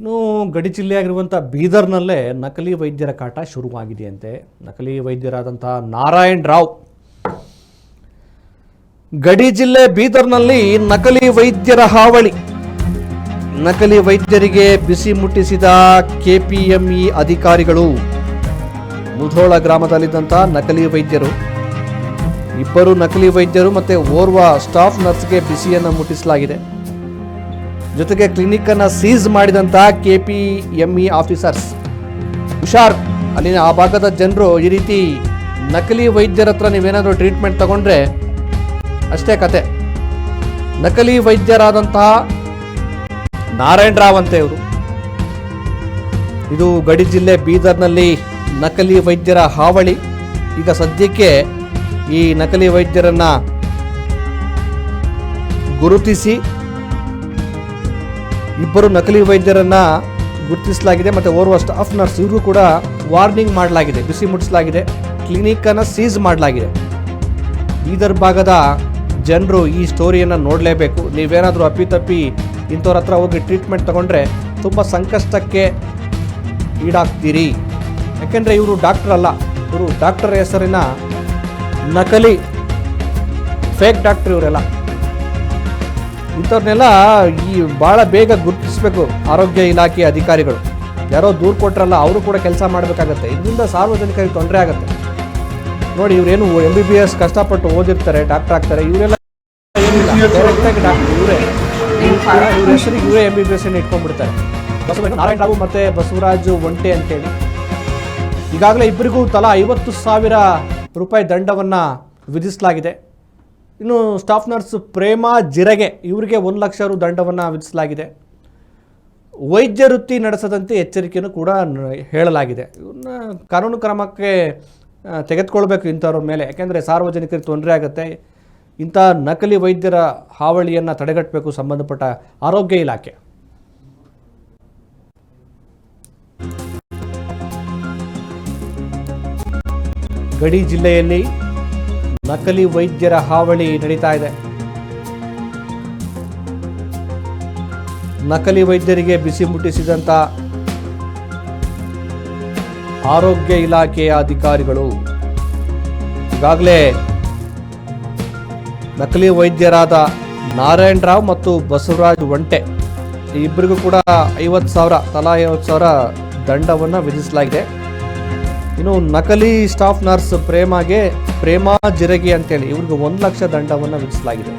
ಇನ್ನು ಗಡಿ ಜಿಲ್ಲೆಯಾಗಿರುವಂಥ ಬೀದರ್ನಲ್ಲೇ ನಕಲಿ ವೈದ್ಯರ ಕಾಟ ಶುರುವಾಗಿದೆಯಂತೆ. ನಕಲಿ ವೈದ್ಯರಾದಂಥ ನಾರಾಯಣ್ ರಾವ್. ಗಡಿ ಜಿಲ್ಲೆ ಬೀದರ್ನಲ್ಲಿ ನಕಲಿ ವೈದ್ಯರ ಹಾವಳಿ. ನಕಲಿ ವೈದ್ಯರಿಗೆ ಬಿಸಿ ಮುಟ್ಟಿಸಿದ ಕೆಪಿಎಂಇ ಅಧಿಕಾರಿಗಳು. ಮುಧೋಳ ಗ್ರಾಮದಲ್ಲಿದ್ದಂಥ ನಕಲಿ ವೈದ್ಯರು. ಇಬ್ಬರು ನಕಲಿ ವೈದ್ಯರು ಮತ್ತೆ ಓರ್ವ ಸ್ಟಾಫ್ ನರ್ಸ್ಗೆ ಬಿಸಿಯನ್ನು ಮುಟ್ಟಿಸಲಾಗಿದೆ. ಜೊತೆಗೆ ಕ್ಲಿನಿಕ್ ಅನ್ನ ಸೀಸ್ ಎಂ ಇ ಆಫೀಸರ್ಸ್. ಹುಷಾರ್ ಅಲ್ಲಿನ ಆ ಭಾಗದ ಜನರು ಈ ರೀತಿ ನಕಲಿ ವೈದ್ಯರ ಹತ್ರ ನೀವೇನಾದರೂ ಟ್ರೀಟ್ಮೆಂಟ್ ತಗೊಂಡ್ರೆ ಅಷ್ಟೇ ಕತೆ. ನಕಲಿ ವೈದ್ಯರಾದಂತಹ ನಾರಾಯಣ ರಾವ್ ಅಂತ ಇವರು. ಇದು ಗಡಿ ಜಿಲ್ಲೆ ಬೀದರ್ನಲ್ಲಿ ನಕಲಿ ವೈದ್ಯರ ಹಾವಳಿ. ಈಗ ಸದ್ಯಕ್ಕೆ ಈ ನಕಲಿ ವೈದ್ಯರನ್ನ ಗುರುತಿಸಿ ಇಬ್ಬರು ನಕಲಿ ವೈದ್ಯರನ್ನ ಗುರುತಿಸಲಾಗಿದೆ ಮತ್ತೆ ಓರ್ವ ಸ್ಟಾಫ್ ನರ್ಸ್ ಇವರು ಕೂಡ ವಾರ್ನಿಂಗ್ ಮಾಡಲಾಗಿದೆ, ಬಿಸಿ ಮುಟ್ಟಿಸಲಾಗಿದೆ ಕ್ಲಿನಿಕ್ ಅನ್ನ ಸೀಸ್ ಮಾಡಲಾಗಿದೆ. ಬೀದರ್ ಭಾಗದ ಜನರು ಈ ಸ್ಟೋರಿಯನ್ನು ನೋಡಲೇಬೇಕು. ನೀವೇನಾದರೂ ಅಪ್ಪಿತಪ್ಪಿ ಇಂಥವ್ರ ಹತ್ರ ಹೋಗಿ ಟ್ರೀಟ್ಮೆಂಟ್ ತಗೊಂಡ್ರೆ ತುಂಬ ಸಂಕಷ್ಟಕ್ಕೆ ಈಡಾಗ್ತೀರಿ. ಯಾಕೆಂದರೆ ಇವರು ಡಾಕ್ಟರ್ ಅಲ್ಲ, ಇವರು ಡಾಕ್ಟರ್ ಹೆಸರಿನ ನಕಲಿ ಫೇಕ್ ಡಾಕ್ಟರ್ ಇವರೆಲ್ಲ. ಇಂಥವ್ರನ್ನೆಲ್ಲ ಈ ಭಾಳ ಬೇಗ ಗುರುತಿಸಬೇಕು ಆರೋಗ್ಯ ಇಲಾಖೆ ಅಧಿಕಾರಿಗಳು. ಯಾರೋ ದೂರು ಕೊಟ್ಟರಲ್ಲ ಅವರು ಕೂಡ ಕೆಲಸ ಮಾಡಬೇಕಾಗತ್ತೆ. ಇದರಿಂದ ಸಾರ್ವಜನಿಕರಿಗೆ ತೊಂದರೆ ಆಗುತ್ತೆ. ನೋಡಿ ಇವರೇನು ಎಂ ಬಿ ಬಿ ಎಸ್ ಕಷ್ಟಪಟ್ಟು ಓದಿರ್ತಾರೆ ಡಾಕ್ಟರ್ ಆಗ್ತಾರೆ, ಇವರೆಲ್ಲ ಇವರೇ. ಇವ್ರ ಇವರೇ ಎಂ ಬಿ ಬಿ ಎಸ್ ಇಟ್ಕೊಂಡ್ಬಿಡ್ತಾರೆ. ಬಸವ ನಾರಾಯಣ ರಾವ್ ಮತ್ತು ಬಸವರಾಜು ಒಂಟೆ ಅಂತೇಳಿ. ಈಗಾಗಲೇ ಇಬ್ಬರಿಗೂ ತಲಾ ಐವತ್ತು ಸಾವಿರ ರೂಪಾಯಿ ದಂಡವನ್ನು ವಿಧಿಸಲಾಗಿದೆ. ಇನ್ನು ಸ್ಟಾಫ್ ನರ್ಸ್ ಪ್ರೇಮ ಜಿರಗೆ ಇವರಿಗೆ ಒಂದು ಲಕ್ಷ ರು ದಂಡವನ್ನು ವಿಧಿಸಲಾಗಿದೆ. ವೈದ್ಯ ವೃತ್ತಿ ನಡೆಸದಂತೆ ಎಚ್ಚರಿಕೆಯನ್ನು ಕೂಡ ಹೇಳಲಾಗಿದೆ. ಇವನ್ನ ಕಾನೂನು ಕ್ರಮಕ್ಕೆ ತೆಗೆದುಕೊಳ್ಬೇಕು ಇಂಥವ್ರ ಮೇಲೆ. ಯಾಕೆಂದರೆ ಸಾರ್ವಜನಿಕರಿಗೆ ತೊಂದರೆ ಆಗುತ್ತೆ. ಇಂಥ ನಕಲಿ ವೈದ್ಯರ ಹಾವಳಿಯನ್ನು ತಡೆಗಟ್ಟಬೇಕು ಸಂಬಂಧಪಟ್ಟ ಆರೋಗ್ಯ ಇಲಾಖೆ. ಗಡಿ ಜಿಲ್ಲೆಯಲ್ಲಿ ನಕಲಿ ವೈದ್ಯರ ಹಾವಳಿ ನಡೀತಾ ಇದೆ. ನಕಲಿ ವೈದ್ಯರಿಗೆ ಬಿಸಿ ಮುಟ್ಟಿಸಿದಂತ ಆರೋಗ್ಯ ಇಲಾಖೆಯ ಅಧಿಕಾರಿಗಳು, ಈಗಾಗಲೇ ನಕಲಿ ವೈದ್ಯರಾದ ನಾರಾಯಣ್ ರಾವ್ ಮತ್ತು ಬಸವರಾಜ್ ಒಂಟೆ ಇಬ್ಬರಿಗೂ ಕೂಡ ಐವತ್ತು ಸಾವಿರ, ತಲಾ ಐವತ್ತು ಸಾವಿರ ದಂಡವನ್ನು ವಿಧಿಸಲಾಗಿದೆ. ಇನ್ನು ನಕಲಿ ಸ್ಟಾಫ್ ನರ್ಸ್ ಪ್ರೇಮಗೆ ಪ್ರೇಮಾ ಜಿರಗಿ ಅಂತೇಳಿ ಇವ್ರಿಗೆ ಒಂದು ಲಕ್ಷ ದಂಡವನ್ನು ವಿಧಿಸಲಾಗಿದೆ.